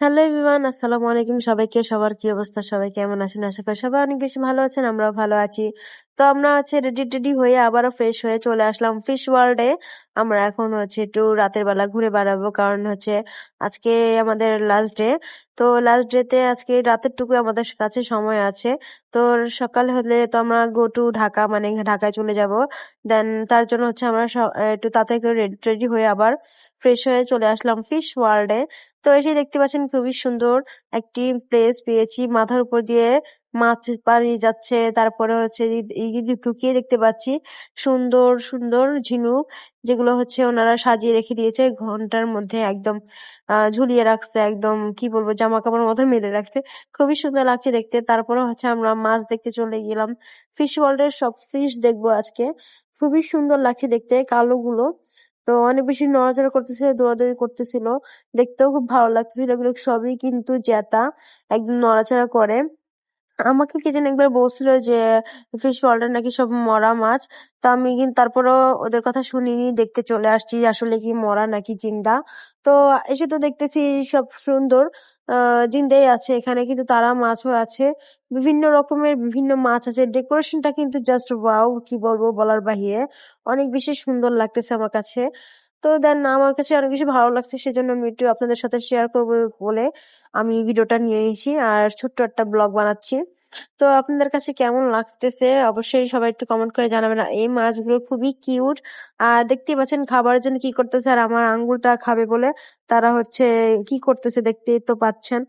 Hello everyone আসসালামু আলাইকুম সবাইকে, সবার কি অবস্থা? সবাই কেমন আছেন? আশা করি সবাই অনেক বেশি ভালো আছেন, আমরাও ভালো আছি। তো আমরা হচ্ছে রেডি টেডি হয়ে আবারও ফ্রেশ হয়ে চলে আসলাম ফিশ ওয়ার্ল্ডে আমরা এখন হচ্ছে একটু রাতের বেলা ঘুরে বেড়াবো কারণ হচ্ছে আজকে আমাদের লাস্ট ডে তো লাস্ট ডেতে আজকে রাতের টুকু আমাদের কাছে সময় আছে। তো সকাল হলে তো আমরা গো টু ঢাকা মানে ঢাকায় চলে যাব। দেন তার জন্য হচ্ছে আমরা একটু তাড়াতাড়ি করে রেডি টেডি হয়ে আবার ফ্রেশ হয়ে চলে আসলাম ফিশ ওয়ার্ল্ডে তো এসে দেখতে পাচ্ছেন খুবই সুন্দর একটি প্লেস পেয়েছি। মাথার উপর দিয়ে মাছ পালিয়ে যাচ্ছে, তারপরে হচ্ছে ঢুকিয়ে দেখতে পাচ্ছি, সুন্দর সুন্দর ঝিনুক, যেগুলো হচ্ছে ওনারা সাজিয়ে রেখে দিয়েছে, ঘণ্টার মধ্যে একদম, আহ, ঝুলিয়ে রাখছে, একদম, কি বলব জামা কাপড়ের মতো মেলে রাখছে। খুবই সুন্দর লাগছে দেখতে, তারপরে হচ্ছে আমরা মাছ দেখতে চলে গেলাম। ফিশ ওয়ার্ল্ডের সব ফিশ দেখব আজকে। খুবই সুন্দর লাগছে দেখতে কালো গুলো তো অনেক বেশি নড়াচড়া করতেছিল, দৌড়াদৌড়ি করতেছিল। দেখতেও খুব ভালো লাগতেছিল, এগুলো সবই কিন্তু জেতা একদম নড়াচড়া করে। আমাকে কে যেন একবার বলছিল যে ফিশ ওয়ার্ল্ডের নাকি সব মরা মাছ। তা আমি কিন্তু তারপরও ওদের কথা শুনিনি, দেখতে চলে আসছি আসলে কি মরা নাকি জিন্দা। তো এসে তো দেখতেছি সব সুন্দর। জিন্দাই আছে এখানে, কিন্তু তারা মাছও আছে। বিভিন্ন রকমের বিভিন্ন মাছ আছে। ডেকোরেশনটা কিন্তু জাস্ট ওয়াও কি বলব বলার বাহিরে। অনেক বেশি সুন্দর লাগতেছে আমার কাছে। তো দেন, আমার কাছে অনেক বেশি ভালো লাগছে, সেজন্য আমি একটু আপনাদের সাথে শেয়ার করব বলে। আমি ভিডিওটা নিয়ে এসেছি আর ছোট্ট একটা ব্লগ বানাচ্ছি। তো আপনাদের কাছে কেমন লাগতেছে? অবশ্যই সবাই একটু কমেন্ট করে জানাবেন। এই মাছগুলো খুবই কিউট আর দেখতেই পাচ্ছেন খাবারের জন্য কি করতেছে আর আমার আঙ্গুলটা খাবে বলে তারা হচ্ছে কি করতেছে দেখতেই তো পাচ্ছেন।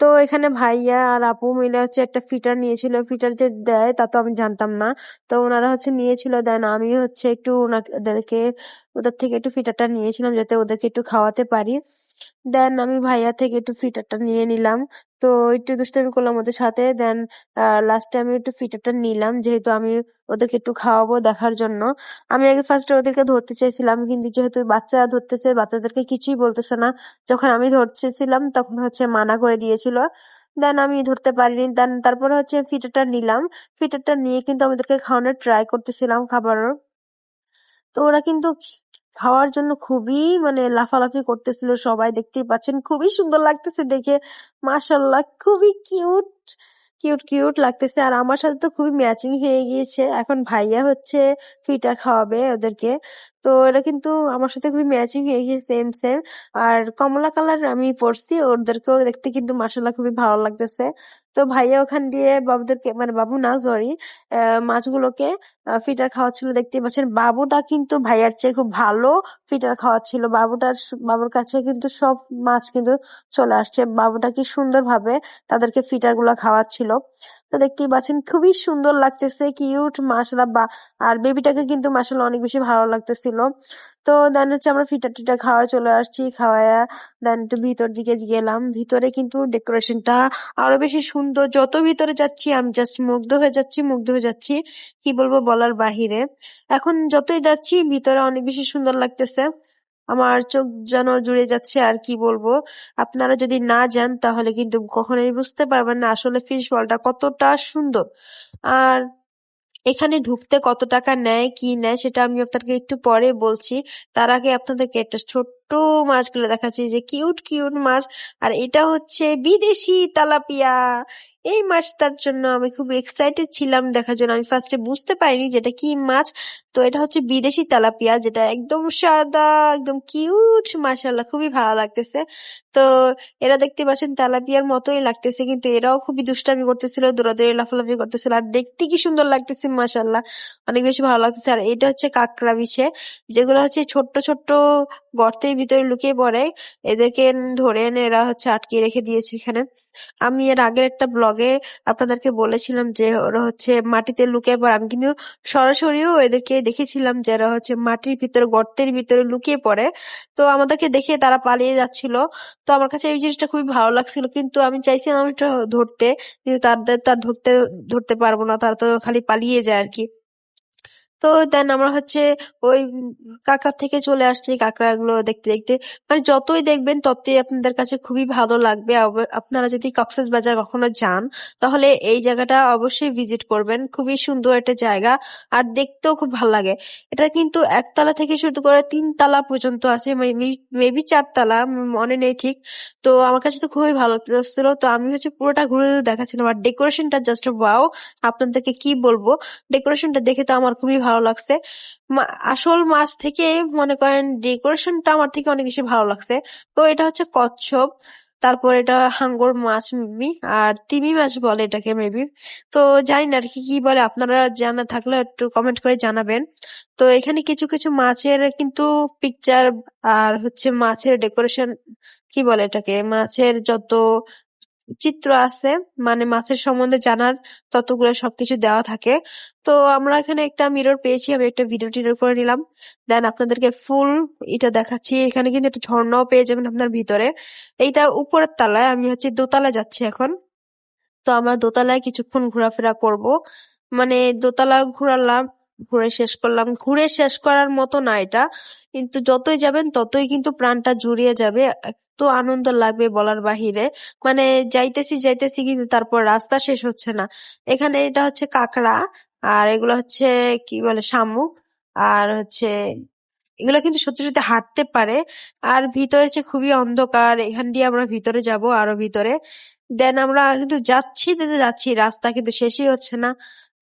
তো এখানে ভাইয়া আর আপু মিলে হচ্ছে একটা ফিটার নিয়েছিল। ফিটার যে দেয় তা তো আমি জানতাম না। তো ওনারা হচ্ছে নিয়েছিল, দেন আমি হচ্ছে একটু ওনাদেরকে, ওদের থেকে একটু ফিটারটা নিয়েছিলাম যাতে ওদেরকে একটু খাওয়াতে পারি। দেন আমি ভাইয়া থেকে একটু ফিটারটা নিয়ে নিলাম। তো একটু দুষ্টামি করলাম ওদের সাথে। দেন লাস্টে আমি একটু ফিটারটা নিলাম, যেহেতু আমি ওদেরকে একটু খাওয়াবো দেখার জন্য। আমি আগে ফার্স্টে ওদেরকে ধরতে চাইছিলাম, কিন্তু যেহেতু বাচ্চারা ধরতেছে, বাচ্চাদেরকে কিছুই বলতেছে না। যখন আমি ধরতেছিলাম, তখন হচ্ছে মানা করে দিয়েছিল। দেন আমি ধরতে পারিনি। দেন তারপরে হচ্ছে ফিটারটা নিলাম। ফিটারটা নিয়ে কিন্তু আমাদেরকে খাওয়ানোর ট্রাই করতেছিলাম খাবারও তো ওরা কিন্তু খাওয়ার জন্য খুবই মানে লাফালাফি করতেছিল সবাই, দেখতেই পাচ্ছেন। খুবই সুন্দর লাগতেছে দেখে। মাশাল্লাহ খুবই কিউট কিউট কিউট লাগতেছে। আর আমার সাথে তো খুবই ম্যাচিং হয়ে গিয়েছে। এখন ভাইয়া হচ্ছে ফিটা খাওয়াবে ওদেরকে। তো এটা কিন্তু আমার সাথে খুবই ম্যাচিং হয়ে গিয়েছে সেম সেম আর কমলা কালার আমি পরছি, ওদেরকেও দেখতে কিন্তু মাসাল্লাহ খুবই ভালো লাগতেছে। তো ভাইয়া ওখান দিয়ে বাবুদেরকে মানে বাবু না সরি মাছগুলোকে ফিটার খাওয়াচ্ছিল। দেখতে পাচ্ছেন, বাবুটা কিন্তু ভাইয়ার চেয়ে খুব ভালো ফিটার খাওয়াচ্ছিল। বাবুটার বাবুর কাছে কিন্তু সব মাছ কিন্তু চলে আসছে। বাবুটা কি সুন্দর ভাবে তাদেরকে ফিটারগুলো খাওয়াচ্ছিল। তো দেখতেই পাচ্ছেন, খুবই সুন্দর লাগতেছে কিউট মাসালা বা, আর বেবিটাকে কিন্তু মাসালা অনেক বেশি ভালো লাগতেছিল। তো দেন হচ্ছে আমরা ফিটা টিটা খাওয়া চলে আসছি, খাওয়ায়া দেন একটু ভিতর দিকে গেলাম। ভিতরে কিন্তু ডেকোরেশনটা আরও বেশি সুন্দর, যত ভিতরে যাচ্ছি আমি জাস্ট মুগ্ধ হয়ে যাচ্ছি, মুগ্ধ হয়ে যাচ্ছি, কি বলব বলার বাহিরে। এখন যতই যাচ্ছি, ভিতরে অনেক বেশি সুন্দর লাগতেছে। আমার চোখ যেন জুড়ে যাচ্ছে আর কি বলব। আপনারা যদি না যান, তাহলে কিন্তু কখনোই বুঝতে পারবেন না আসলে ফিশ বলটা কতটা সুন্দর। আর এখানে ঢুকতে কত টাকা নেয়, কি নেয়, সেটা আমি আপনাকে একটু পরে বলছি। তার আগে আপনাদেরকে একটা ছোট্ট মাছগুলো দেখাচ্ছি, যে কিউট কিউট মাছ। আর এটা হচ্ছে বিদেশি তালাপিয়া। এই মাছটার জন্য আমি খুব এক্সাইটেড ছিলাম দেখার জন্য। আমি ফার্স্টে বুঝতে পারিনি যেটা কি মাছ। তো এটা হচ্ছে বিদেশি তেলাপিয়া, যেটা একদম সাদা, একদম কিউট মাসাল্লাহ খুবই ভালো লাগতেছে। তো এরা দেখতে পাচ্ছেন তেলাপিয়ার মতোই লাগতেছে, কিন্তু এরাও খুবই দুষ্টামি করতেছিল, দৌড়াদৌড়ি, লাফালাফি করতেছিল। আর দেখতে কি সুন্দর লাগতেছে মাসাল্লাহ অনেক বেশি ভালো লাগতেছে। আর এটা হচ্ছে কাঁকড়া বিছে যেগুলো হচ্ছে ছোট্ট ছোট্ট গর্তের ভিতরে লুকিয়ে পড়ে। এদেরকে ধরে এনে এরা হচ্ছে আটকে রেখে দিয়েছে এখানে। আমি এর আগের একটা ব্লগে আপনাদেরকে বলেছিলাম যে ওরা হচ্ছে মাটিতে লুকিয়ে পড়ে। আমি কিন্তু সরাসরিও এদেরকে দেখেছিলাম যে এরা হচ্ছে মাটির ভিতরে, গর্তের ভিতরে লুকিয়ে পড়ে। তো আমাদেরকে দেখে তারা পালিয়ে যাচ্ছিল। তো আমার কাছে এই জিনিসটা খুবই ভালো লাগছিল। কিন্তু আমি চাইছিলাম এটা ধরতে। কিন্তু তাদের তার ধরতে ধরতে পারব না। তারা তো খালি পালিয়ে যায় আর কি। তো দেন আমরা হচ্ছে ওই কাঁকড়া থেকে চলে আসছি, কাঁকড়াগুলো দেখতে দেখতে। মানে যতই দেখবেন ততই আপনাদের কাছে খুবই ভালো লাগবে। আপনারা যদি কক্সেস বাজার কখনো যান, তাহলে এই জায়গাটা অবশ্যই ভিজিট করবেন। খুবই সুন্দর একটা জায়গা আর দেখতেও খুব ভালো লাগে। এটা কিন্তু একতলা থেকে শুরু করে তিন তালা পর্যন্ত আছে মেবি চারতলা মনে নেই ঠিক। তো আমার কাছে তো খুবই ভালো লাগছিল। তো আমি হচ্ছে পুরোটা ঘুরে দেখাচ্ছিলাম। আর ডেকোরেশনটা জাস্ট ওয়াও আপনাদেরকে কি বলব? ডেকোরেশনটা দেখে তো আমার খুবই ভালো লাগছে। আসল মাছ থেকে মনে করেন ডেকোরেশনটা আমার থেকে অনেক বেশি ভালো লাগছে। তো এটা হচ্ছে কচ্ছপ, তারপর এটা হাঙ্গর মাছ মেবি, আর তিমি মাছ বলে এটাকে মেবি। তো জানি না আর কি কি বলে, আপনারা জানা থাকলে একটু কমেন্ট করে জানাবেন। তো এখানে কিছু কিছু মাছের কিন্তু পিকচার আর হচ্ছে মাছের ডেকোরেশন কি বলে এটাকে, মাছের যত চিত্র আছে মানে মাছের সম্বন্ধে জানার ততগুলো সবকিছু দেওয়া থাকে। তো আমরা এখানে একটা মিরর পেয়েছি, আমি একটা ভিডিও টিডিও করে নিলাম। দেন আপনাদেরকে ফুল এটা দেখাচ্ছি। এখানে কিন্তু একটা ঝর্ণাও পেয়ে যাবেন আপনার ভিতরে। এইটা উপরের তালায়, আমি হচ্ছে দোতলায় যাচ্ছি এখন। তো আমরা দোতলায় কিছুক্ষণ ঘোরাফেরা করব। মানে দোতলা ঘুরালাম, ঘুরে শেষ করলাম। ঘুরে শেষ করার মতো না এটা। কিন্তু যতই যাবেন, ততই কিন্তু প্রাণটা জুড়িয়ে যাবে। এত আনন্দ লাগবে বলার বাহিরে। মানে যাইতেছি যাইতেছি কিন্তু তারপর রাস্তা শেষ হচ্ছে না। এখানে এটা হচ্ছে কাঁকড়া, আর এগুলো হচ্ছে কি বলে, শামুক, আর হচ্ছে এগুলো কিন্তু সত্যি সত্যি হাঁটতে পারে। আর ভিতরে হচ্ছে খুবই অন্ধকার, এখান দিয়ে আমরা ভিতরে যাব আরও ভিতরে। দেন আমরা কিন্তু যাচ্ছি যাচ্ছি, রাস্তা কিন্তু শেষই হচ্ছে না।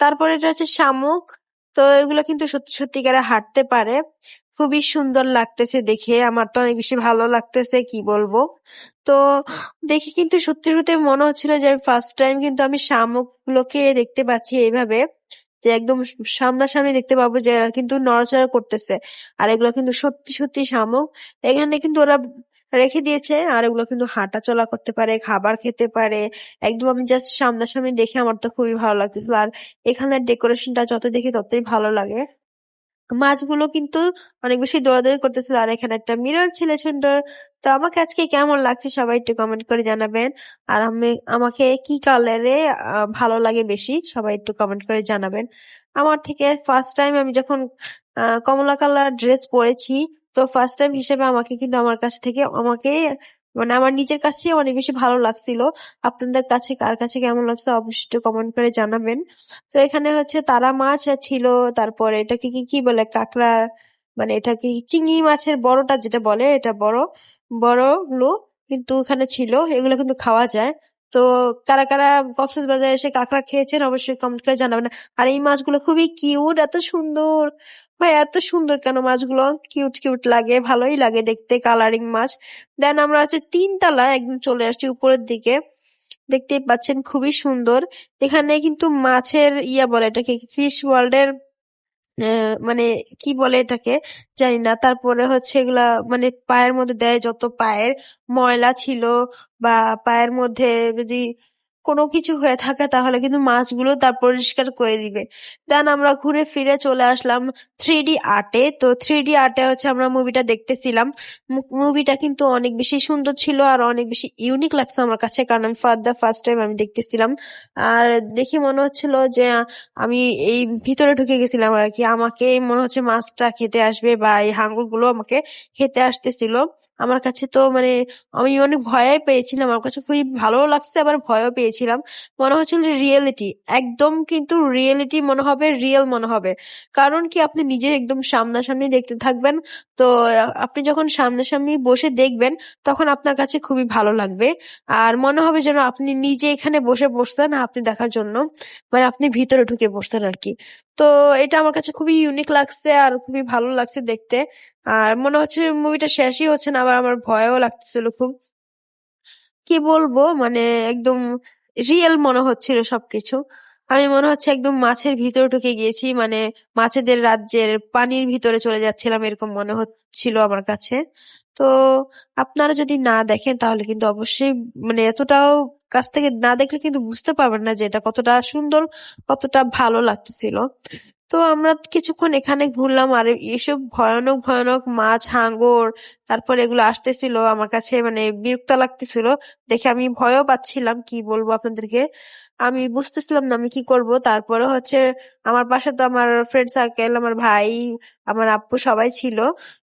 তারপরে এটা হচ্ছে শামুক, তো এগুলো কিন্তু সত্যি সত্যিকারে হাঁটতে পারে। খুবই সুন্দর লাগতেছে দেখে। আমার তো অনেক বেশি ভালো লাগতেছে, কি বলব? তো দেখে কিন্তু সত্যি সত্যি মনে হচ্ছিল যে ফার্স্ট টাইম কিন্তু আমি শামুক গুলোকে দেখতে পাচ্ছি এইভাবে, যে একদম সামনাসামনি দেখতে পাবো যে কিন্তু নড়াচড়া করতেছে। আর এগুলো কিন্তু সত্যি সত্যি শামুক। এখানে কিন্তু ওরা রেখে দিয়েছে, আর এগুলো কিন্তু হাঁটা চলা করতে পারে, খাবার খেতে পারে। একদম আমি জাস্ট সামনাসামনি দেখে আমার তো খুবই ভালো লাগতেছিল। আর এখানের ডেকোরেশনটা যত দেখি ততই ভালো লাগে। মাছগুলো কিন্তু অনেক বেশি দৌড়াদৌড়ি করতেছিল আর এখানে একটা মিরর ছিল সুন্দর। তো আমাকে আজকে কেমন লাগছে সবাই একটু কমেন্ট করে জানাবেন। আর আমি, আমাকে কি কালারে ভালো লাগে বেশি সবাই একটু কমেন্ট করে জানাবেন। আমার থেকে ফার্স্ট টাইম আমি যখন কমলা কালার ড্রেস পরেছি, তো ফার্স্ট টাইম হিসেবে আমাকে কিন্তু আমার কাছ থেকে, আমাকে মানে আমার নিজের কাছে অনেক বেশি ভালো লাগছিল। আপনাদের কাছে, কার কাছে কেমন লাগছে অবশ্যই কমেন্ট করে জানাবেন। তো এখানে হচ্ছে তারা মাছ ছিল, তারপরে এটাকে কি কি বলে, কাঁকড়া মানে এটা কি, চিংড়ি মাছের বড়টা যেটা বলে, এটা বড় বড়গুলো কিন্তু এখানে ছিল, এগুলো কিন্তু খাওয়া যায়। তো কারা কারা কক্সেস বাজারে এসে কাঁকড়া খেয়েছেন অবশ্যই কমেন্ট করে জানাবেন। আর এই মাছগুলো খুবই কিউট এত সুন্দর। ভাই, এত সুন্দর কেন মাছগুলো? কিউট কিউট লাগে, ভালোই লাগে দেখতে কালারিং মাছ। দেন আমরা হচ্ছে তিন তলায় একদম চলে আসছি উপরের দিকে। দেখতেই পাচ্ছেন খুবই সুন্দর। এখানে কিন্তু মাছের ইয়া বলে এটাকে ফিশ ওয়ার্ল্ডের মানে কি বলে এটাকে? জানি না। তারপরে হচ্ছে এগুলা মানে পায়ের মধ্যে দেয় যত পায়ের ময়লা ছিল বা পায়ের মধ্যে যদি কোনো কিছু হয়ে থাকে তাহলে কিন্তু মাছগুলো তার পরিষ্কার করে দিবে। দেন আমরা ঘুরে ফিরে চলে আসলাম থ্রি ডি আর্টে তো থ্রি ডি আর্টে হচ্ছে আমরা মুভিটা দেখতেছিলাম। মুভিটা কিন্তু অনেক বেশি সুন্দর ছিল আর অনেক বেশি ইউনিক লাগছে আমার কাছে কারণ আমি ফার দ্য ফার্স্ট টাইম আমি দেখতেছিলাম। আর দেখে মনে হচ্ছিল যে, আমি এই ভিতরে ঢুকে গেছিলাম আর কি। আমাকে মনে হচ্ছে মাছটা খেতে আসবে বা এই হাঙ্গুরগুলো আমাকে খেতে আসতেছিল। আমার কাছে তো মানে আমি অনেক ভয় পেয়েছিলাম। আমার কাছে খুবই ভালো লাগছে, আবার ভয়ও পেয়েছিলাম। মনে হচ্ছিল রিয়েলিটি একদম কিন্তু রিয়েলিটি মনে হবে রিয়েল মনে হবে। কারণ কি আপনি নিজে একদম সামনাসামনি দেখতে থাকবেন। তো আপনি যখন সামনাসামনি বসে দেখবেন, তখন আপনার কাছে খুবই ভালো লাগবে। আর মনে হবে যেন আপনি নিজে এখানে বসে বসছেন, আপনি দেখার জন্য। মানে আপনি ভিতরে ঢুকে বসছেন আর কি। তো এটা আমার কাছে খুবই ইউনিক লাগছে আর খুবই ভালো লাগছে দেখতে। আর মনে হচ্ছে মুভিটা শেষই হচ্ছে না, আবার আমার ভয়ও লাগতেছিল খুব। কি বলব মানে একদম রিয়েল মনে হচ্ছিল সবকিছু। আমি মনে হচ্ছে একদম মাছের ভিতরে ঢুকে গিয়েছি মানে মাছেদের রাজ্যের পানির ভিতরে চলে যাচ্ছিলাম এরকম মনে হচ্ছিল আমার কাছে। তো আপনারা যদি না দেখেন তাহলে কিন্তু অবশ্যই মানে এতটাও কাছ থেকে না দেখলে কিন্তু বুঝতে পারবেন না যে এটা কতটা সুন্দর, কতটা ভালো লাগতেছিল। তো আমরা কিছুক্ষণ এখানে ঘুরলাম আর এসব ভয়ানক ভয়ানক মাছ, হাঙ্গর, তারপর এগুলো আসতেছিল। আমার কাছে মানে বিরক্ত লাগতেছিল। দেখে আমি ভয়ও পাচ্ছিলাম, কি বলব আপনাদেরকে? আমি বুঝতেছিলাম না আমি কি করব। তারপরে হচ্ছে আমার পাশে তো আমার ফ্রেন্ড সার্কেল আমার ভাই, আমার আপ্পু সবাই ছিল।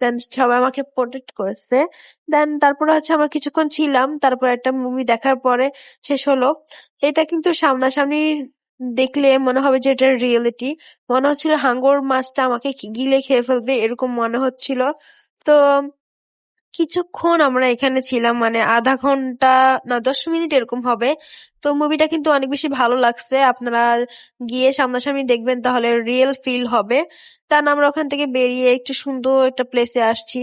দেন সবাই আমাকে প্রোটেক্ট করেছে। দেন তারপরে হচ্ছে আমরা কিছুক্ষণ ছিলাম। তারপর একটা মুভি দেখার পরে শেষ হলো। এটা কিন্তু সামনাসামনি দেখলে মনে হবে যে এটা রিয়েলিটি মনে হচ্ছিল হাঙ্গর মাছটা আমাকে গিলে খেয়ে ফেলবে, এরকম মনে হচ্ছিল। তো কিছুক্ষণ আমরা এখানে ছিলাম মানে আধা ঘণ্টা না, দশ মিনিট এরকম হবে। তো মুভিটা কিন্তু অনেক বেশি ভালো লাগছে। আপনারা গিয়ে সামনাসামনি দেখবেন, তাহলে রিয়েল ফিল হবে। দেন আমরা ওখান থেকে বেরিয়ে একটু সুন্দর একটা প্লেসে আসছি।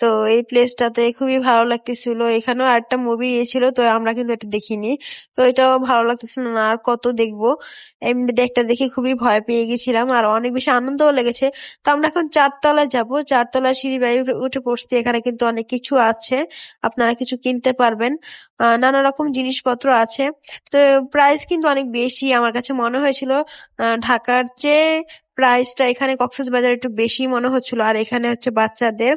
তো এই প্লেসটাতে খুবই ভালো লাগতেছিল। এখানেও আরেকটা মুভি ছিল, তো আমরা কিন্তু এটা দেখিনি। তো এটাও ভালো লাগতেছিল না, আর কত দেখব? এমনিতে একটা দেখে খুবই ভয় পেয়ে গেছিলাম, আর অনেক বেশি আনন্দও লেগেছে। তো আমরা এখন চারতলায় যাব। চারতলায় সিঁড়ি বাড়ি উঠে পড়ছি, এখানে কিন্তু অনেক কিছু আছে, আপনারা কিছু কিনতে পারবেন। নানা রকম জিনিসপত্র আছে। তো প্রাইস কিন্তু অনেক বেশি, আমার কাছে মনে হয়েছিল ঢাকার চেয়ে প্রাইসটা এখানে বাজার একটু বেশি মনে হচ্ছিল, আর এখানে হচ্ছে বাচ্চাদের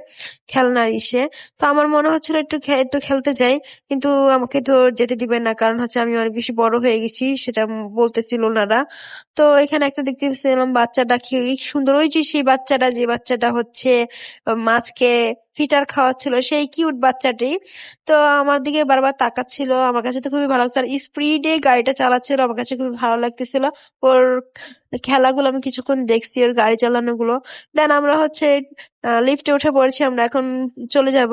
খেলনার ইসে। তো আমার মনে হচ্ছিল একটু একটু খেলতে যাই, কিন্তু আমাকে তো যেতে দিবেন না, কারণ হচ্ছে আমি অনেক বেশি বড় হয়ে গেছি, সেটা বলতেছিল ওনারা। তো এখানে একটা দেখতে পেয়েছিলাম বাচ্চাটা কি সুন্দর, ওই যে সেই বাচ্চাটা, যে বাচ্চাটা হচ্ছে মাছকে ফিটার খাওয়াচ্ছিল সেই কিউট বাচ্চাটি। তো আমার দিকে বারবার তাকাচ্ছিল। আমার কাছে তো খুবই ভালো লাগছে। আর স্পিডে গাড়িটা চালাচ্ছিল, আমার কাছে খুবই ভালো লাগতেছিল। ওর খেলাগুলো আমি কিছুক্ষণ দেখছি, ওর গাড়ি চালানো গুলো দেন আমরা হচ্ছে লিফটে উঠে পড়েছি। আমরা এখন চলে যাব,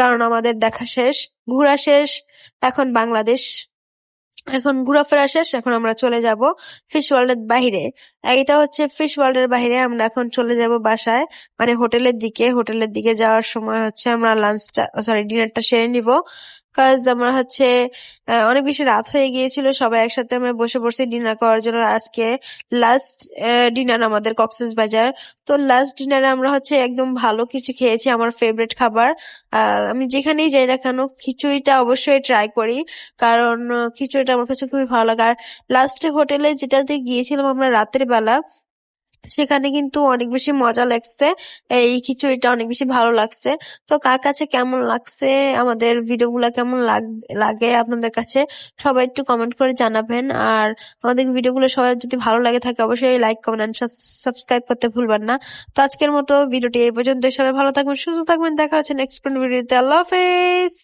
কারণ আমাদের দেখা শেষ, ঘোরা শেষ, এখন বাংলাদেশ। এখন ঘোরাফেরা শেষ, এখন আমরা চলে যাব ফিশ ওয়ার্ল্ডের বাহিরে। এটা হচ্ছে ফিশ ওয়ার্ল্ডের বাহিরে, আমরা এখন চলে যাব বাসায় মানে হোটেলের দিকে। হোটেলের দিকে যাওয়ার সময় হচ্ছে আমরা লাঞ্চটা সরি ডিনারটা সেরে নিব। কাজ আমরা হচ্ছে অনেক বেশি রাত হয়ে গিয়েছিল, সবাই একসাথে আমরা বসে পড়ছি ডিনার করার জন্য। আজকে লাস্ট ডিনার আমাদের কক্সেস বাজার তো লাস্ট ডিনারে আমরা হচ্ছে একদম ভালো কিছু খেয়েছি, আমার ফেভারিট খাবার। আমি যেখানেই যাই না কেন, খিচুড়িটা অবশ্যই ট্রাই করি। কারণ, খিচুড়িটা আমার কাছে খুবই ভালো লাগে। আর লাস্টে হোটেলে যেটাতে গিয়েছিলাম আমরা রাতের বেলা সেখানে কিন্তু অনেক বেশি মজা লাগছে। এই খিচুড়িটা অনেক বেশি ভালো লাগছে। তো কার কাছে কেমন লাগছে? আমাদের ভিডিওগুলো কেমন লাগে আপনাদের কাছে? সবাই একটু কমেন্ট করে জানাবেন। আর আমাদের ভিডিওগুলো সবাই যদি ভালো লাগে থাকে, অবশ্যই লাইক কমেন্ট অ্যান্ড সাবস্ক্রাইব করতে ভুলবেন না। তো আজকের মতো ভিডিওটি এই পর্যন্ত সবাই ভালো থাকবেন, সুস্থ থাকবেন। দেখা হচ্ছে নেক্সট ভিডিওতে। আল্লাহ হাফেজ!